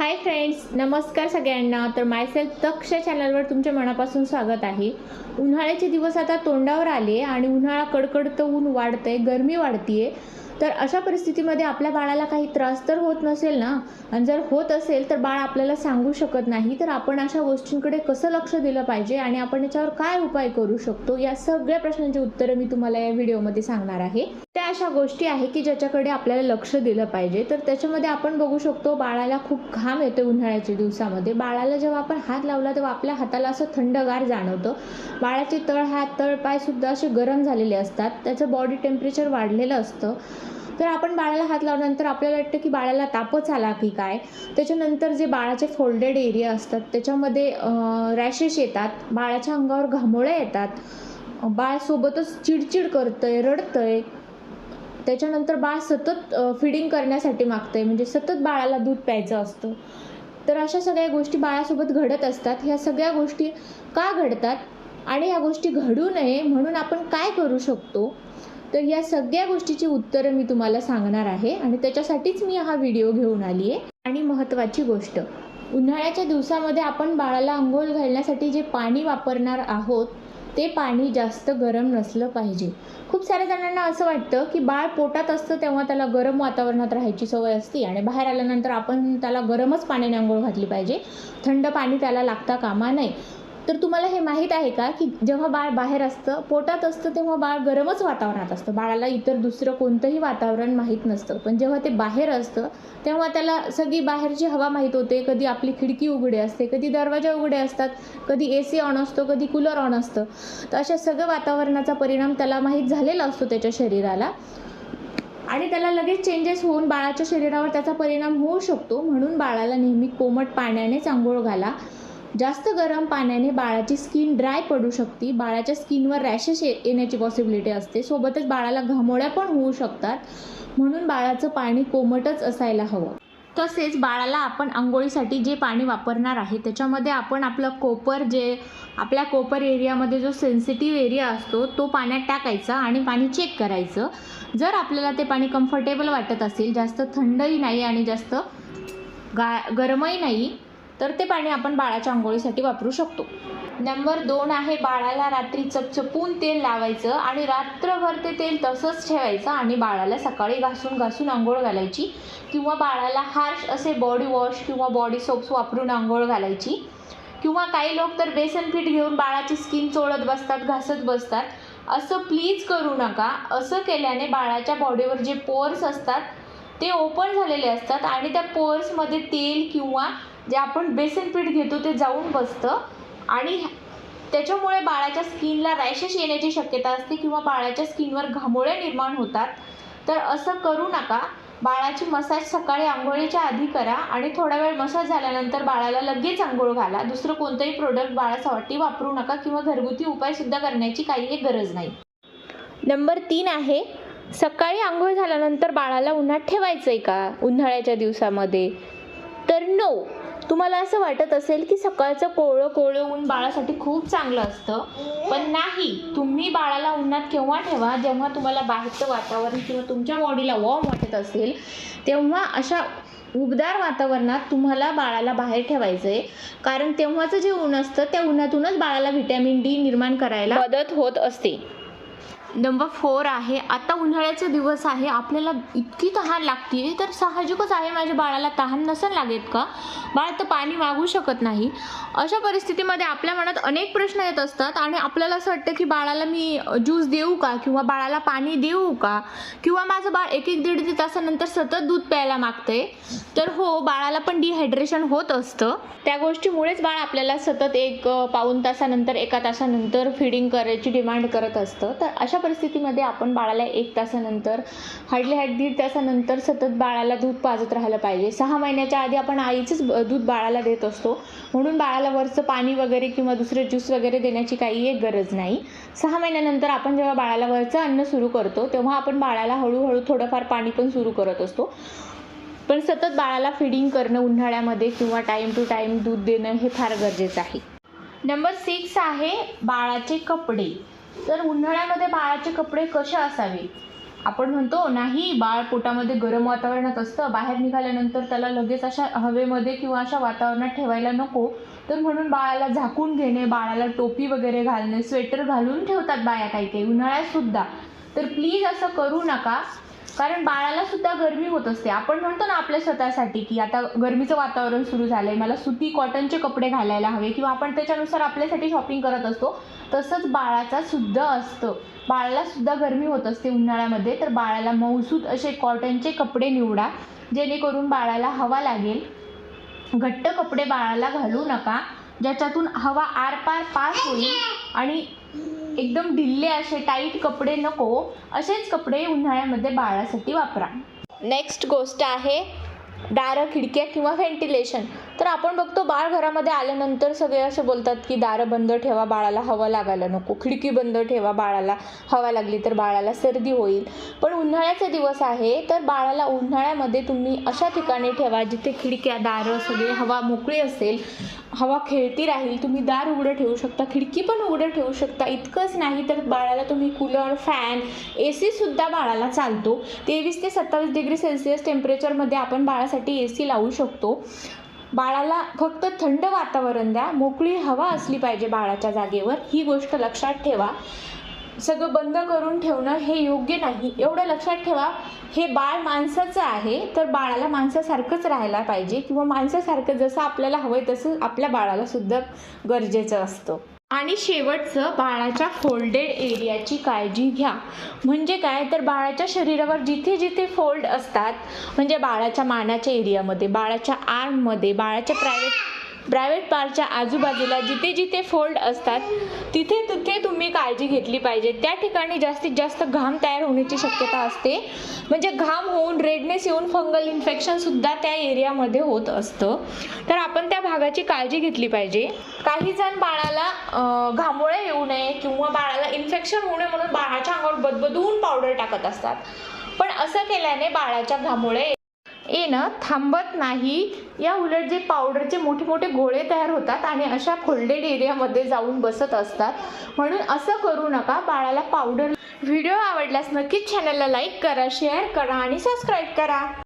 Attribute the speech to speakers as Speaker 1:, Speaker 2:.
Speaker 1: Hi friends नमस्कार सगळ्यांना. तर मायसेल्फ दक्ष चॅनलवर तुमच्या मनापासून स्वागत आहे. उन्हाळ्याचे दिवस आता तोंडावर आले आणि उन्हाळा कडकडतं ऊन वाढतंय गरमी वाढतीये. तर अशा परिस्थितीमध्ये आपल्या बाळाला काही त्रास तर होत नसेल ना? आणि जर होत असेल तर बाळ आपल्याला सांगू शकत नाही. तर आपण अशा गोष्टींकडे कसं लक्ष दिलं पाहिजे आणि आपण याच्यावर काय उपाय करू शकतो? या सगळ्या प्रश्नांची उत्तरं मी तुम्हाला या व्हिडिओमध्ये सांगणार आहे. त्या अशा गोष्टी आहे की ज्याच्याकडे आपल्याला लक्ष दिलं पाहिजे. तर त्याच्यामध्ये आपण बघू शकतो बाळाला खूप घाम येतो उन्हाळ्याच्या दिवसामध्ये. बाळाला जेव्हा आपण हात लावला तेव्हा आपल्या हाताला असं थंडगार जाणवतं. बाळाचे तळ हात तळ पाय सुद्धा असे गरम झालेले असतात. त्याचं बॉडी टेम्परेचर वाढलेलं असतं. तर आपण बाळाला हात लावल्यानंतर आपल्याला वाटतं की बाळाला तापच आला की काय? त्याच्यानंतर जे बाळाचे फोल्डेड एरिया असतात त्याच्यामध्ये रॅशेस येतात बाळाच्या अंगावर घामोळ्या येतात. बाळ सोबतच चिडचिड करतंय रडतंय. त्याच्यानंतर बाळ सतत फिडिंग करण्यासाठी मागतंय. म्हणजे सतत बाळाला दूध प्यायचं असतं. तर अशा सगळ्या गोष्टी बाळासोबत घडत असतात. ह्या सगळ्या गोष्टी का घडतात? आणि ह्या गोष्टी घडू नये म्हणून आपण काय करू शकतो? तर या सगळ्या गोष्टीची उत्तरं मी तुम्हाला सांगणार आहे आणि त्याच्यासाठीच मी हा व्हिडिओ घेऊन आली आहे. आणि महत्त्वाची गोष्ट उन्हाळ्याच्या दिवसामध्ये आपण बाळाला आंघोळ घालण्यासाठी जे पाणी वापरणार आहोत ते पाणी जास्त गरम नसलं पाहिजे. खूप साऱ्या जणांना असं वाटतं की बाळ पोटात असतं तेव्हा त्याला गरम वातावरणात राहायची सवय असते आणि बाहेर आल्यानंतर आपण त्याला गरमच पाण्याने आंघोळ घातली पाहिजे. थंड पाणी त्याला लागता कामा नये. तर तुम्हाला हे माहीत आहे का की जेव्हा बाळ बाहेर असतं पोटात असतं तेव्हा बाळ गरमच वातावरणात असतं. बाळाला इतर दुसरं कोणतंही वातावरण माहीत नसतं. पण जेव्हा ते बाहेर असतं तेव्हा त्याला सगळी बाहेरची हवा माहीत होते. कधी आपली खिडकी उघडे असते कधी दरवाजा उघडे असतात कधी ए सी ऑन असतो कधी कूलर ऑन असतं. तर अशा सगळं वातावरणाचा परिणाम त्याला माहीत झालेला असतो त्याच्या शरीराला. आणि त्याला लगेच चेंजेस होऊन बाळाच्या शरीरावर त्याचा परिणाम होऊ शकतो. म्हणून बाळाला नेहमी कोमट पाण्यानेच आंघोळ घाला. जास्त गरम पाण्याने बाळाची स्किन ड्राय पडू शकते. बाळाच्या स्किनवर रॅशेस ये येण्याची पॉसिबिलिटी असते. सोबतच बाळाला घामोळ्या पण होऊ शकतात. म्हणून बाळाचं पाणी कोमटच असायला हवं. तसेच बाळाला आपण आंघोळीसाठी जे पाणी वापरणार आहे त्याच्यामध्ये आपण आपलं कोपर जे आपल्या कोपर एरियामध्ये जो सेन्सिटिव्ह एरिया असतो तो पाण्यात टाकायचा आणि पाणी चेक करायचं. जर आपल्याला ते पाणी कम्फर्टेबल वाटत असेल जास्त थंडही नाही आणि जास्त गा गरमही नाही तर ते पाणी आपण बाळाच्या आंघोळीसाठी वापरू शकतो. नंबर दोन आहे बाळाला रात्री चपचपून तेल लावायचं आणि रात्रभर ते तेल तसंच ठेवायचं आणि बाळाला सकाळी घासून घासून आंघोळ घालायची किंवा बाळाला हार्श असे बॉडी वॉश किंवा बॉडी सोप्स वापरून आंघोळ घालायची किंवा काही लोक तर बेसन पीठ घेऊन बाळाची स्किन चोळत बसतात घासत बसतात. असं प्लीज करू नका. असं केल्याने बाळाच्या बॉडीवर जे पोअर्स असतात ते ओपन झालेले असतात आणि त्या पोअर्समध्ये तेल किंवा जे आपण बेसन पीठ घेतो ते जाऊन बसतं. आणि त्याच्यामुळे बाळाच्या स्किनला रॅशेस येण्याची शक्यता असते किंवा बाळाच्या स्किनवर घामोळ्या निर्माण होतात. तर असं करू नका. बाळाची मसाज सकाळी आंघोळीच्या आधी करा आणि थोडा वेळ मसाज झाल्यानंतर बाळाला लगेच आंघोळ घाला. दुसरं कोणतंही प्रोडक्ट बाळासाठी वापरू नका किंवा घरगुती उपायसुद्धा करण्याची काहीही गरज नाही. नंबर तीन आहे सकाळी आंघोळ झाल्यानंतर बाळाला उन्हात ठेवायचं आहे का? उन्हाळ्याच्या दिवसामध्ये. तर नो तुम्हाला असं वाटत असेल की सकाळचं कोवळं कोवळं ऊन बाळासाठी खूप चांगलं असतं पण नाही. तुम्ही बाळाला उन्हात केव्हा ठेवा? जेव्हा तुम्हाला बाहेरचं वातावरण किंवा तुमच्या बॉडीला वॉर्म वाटत असेल तेव्हा अशा उबदार वातावरणात तुम्हाला बाळाला बाहेर ठेवायचं आहे कारण तेव्हाचं जे ऊन असतं त्या उन्हातूनच बाळाला व्हिटॅमिन डी निर्माण करायला मदत होत असते. नंबर फोर आहे. आता उन्हाळ्याचे दिवस आहे. आपल्याला इतकी तहान लागते तर साहजिकच आहे माझ्या बाळाला तहान नसेल लागेल का? बाळ तर पाणी मागू शकत नाही. अशा परिस्थितीमध्ये आपल्या मनात अनेक प्रश्न येत असतात आणि आपल्याला असं वाटतं की बाळाला मी ज्यूस देऊ का? किंवा बाळाला पाणी देऊ का? किंवा माझं बाळ एक एक दीड दीड तासानंतर सतत दूध प्यायला मागते तर हो बाळाला पण डिहायड्रेशन होत असतं. त्या गोष्टीमुळेच बाळ आपल्याला सतत एक पाऊन तासानंतर एका तासानंतर फिडिंग करायची डिमांड करत असतं. तर अशा परिस्थितीमध्ये आपण बाळाला एक तासानंतर हार्डली हार्ड दीड तासानंतर सतत बाळाला दूध पाजत राहायला पाहिजे. सहा महिन्याच्या आधी आपण आईचंच दूध बाळाला देत असतो. म्हणून बाळाला वरचं पाणी वगैरे किंवा दुसरे ज्यूस वगैरे देण्याची काही एक गरज नाही. सहा महिन्यानंतर आपण जेव्हा बाळाला वरचं अन्न सुरू करतो तेव्हा आपण बाळाला हळूहळू थोडंफार पाणी पण सुरू करत असतो. पण सतत बाळाला फिडिंग करणं उन्हाळ्यामध्ये किंवा टाईम टू टाईम दूध देणं हे फार गरजेचं आहे. नंबर सिक्स आहे बाळाचे कपडे. तर उन्हाळ्यामध्ये बाळाचे कपडे कसे असावे? आपण म्हणतो नाही बाळ पोटामध्ये गरम वातावरणात असतं बाहेर निघाल्यानंतर त्याला लगेच अशा हवेमध्ये किंवा अशा वातावरणात ठेवायला नको. तर म्हणून बाळाला झाकून घेणे बाळाला टोपी वगैरे घालणे स्वेटर घालून ठेवतात बाया काही काही उन्हाळ्यात सुद्धा. तर प्लीज असं करू नका. कारण बाळाला सुद्धा गरमी होत असते. आपण म्हणतो ना आपल्या स्वतःसाठी की आता गरमीचं वातावरण सुरू झालंय मला सुती कॉटनचे कपडे घालायला हवे किंवा आपण त्याच्यानुसार आपल्यासाठी शॉपिंग करत असतो तसंच बाळाचा सुद्धा असतं. बाळाला सुद्धा गरमी होत असते उन्हाळ्यामध्ये तर बाळाला मौसूद असे कॉटनचे कपडे निवडा जेणेकरून बाळाला हवा लागेल. घट्ट कपडे बाळाला घालू नका ज्याच्यातून हवा आरपार पास होईल आणि एकदम ढिल्ले असे टाईट कपडे नको असेच कपडे उन्हाळ्यामध्ये बाळासाठी वापरा. नेक्स्ट गोष्ट आहे दारं खिडक्या किंवा व्हेंटिलेशन तर आपण बघतो बाळ घरामध्ये आल्यानंतर सगळे असे बोलतात की दारं बंद ठेवा बाळाला हवा लागायला नको. खिडकी बंद ठेवा बाळाला हवा लागली तर बाळाला सर्दी होईल. पण उन्हाळ्याचे दिवस आहे तर बाळाला उन्हाळ्यामध्ये तुम्ही अशा ठिकाणी ठेवा जिथे खिडक्या दारं सगळे हवा मोकळी असेल हवा खेळती राहील तुम्ही दार उघडं ठेवू शकता खिडकी पण उघडं ठेवू शकता. इतकंच नाही तर बाळाला तुम्ही कूलर फॅन ए सीसुद्धा बाळाला चालतो. तेवीस ते सत्तावीस डिग्री सेल्सिअस टेम्परेचरमध्ये आपण बाळासाठी ए सी लावू शकतो. बाळाला फक्त थंड वातावरण द्या मोकळी हवा असली पाहिजे बाळाच्या जागेवर ही गोष्ट लक्षात ठेवा. सगळं बंद करून ठेवणं हे योग्य नाही. एवढं लक्षात ठेवा हे बाळ माणसाचं आहे तर बाळाला माणसासारखंच राहायला पाहिजे किंवा माणसासारखं जसं आपल्याला हवं आहे तसं आपल्या बाळाला सुद्धा गरजेचं असतं. आणि शेवटचं बाळाच्या फोल्डेड एरियाची काळजी घ्या. म्हणजे काय? तर बाळाच्या शरीरावर जिथे जिथे फोल्ड असतात म्हणजे बाळाच्या मानाच्या एरियामध्ये बाळाच्या आर्ममध्ये बाळाच्या प्रायव्हेट प्रायव्हेट पार्टच्या आजूबाजूला जिथे जिथे फोल्ड असतात तिथे तिथे तुम्ही काळजी घेतली पाहिजे. त्या ठिकाणी जास्तीत जास्त घाम तयार होण्याची शक्यता असते. म्हणजे घाम होऊन रेडनेस येऊन फंगल इन्फेक्शनसुद्धा त्या एरियामध्ये होत असतं. तर आपण त्या भागाची काळजी घेतली पाहिजे. काही जण बाळाला घामोळे येऊ नये किंवा बाळाला इन्फेक्शन होऊ नये म्हणून बाळाच्या अंगावर बदबदून पावडर टाकत असतात. पण असं केल्याने बाळाच्या घामोळे येणं थांबत नाही. या उलट जे पावडरचे मोठे मोठे गोळे तयार होतात आणि अशा फोल्डेड एरियामध्ये जाऊन बसत असतात. म्हणून असं करू नका. बाळाला पावडर व्हिडिओ आवडल्यास नक्कीच चॅनलला लाईक करा शेअर करा आणि सबस्क्राईब करा.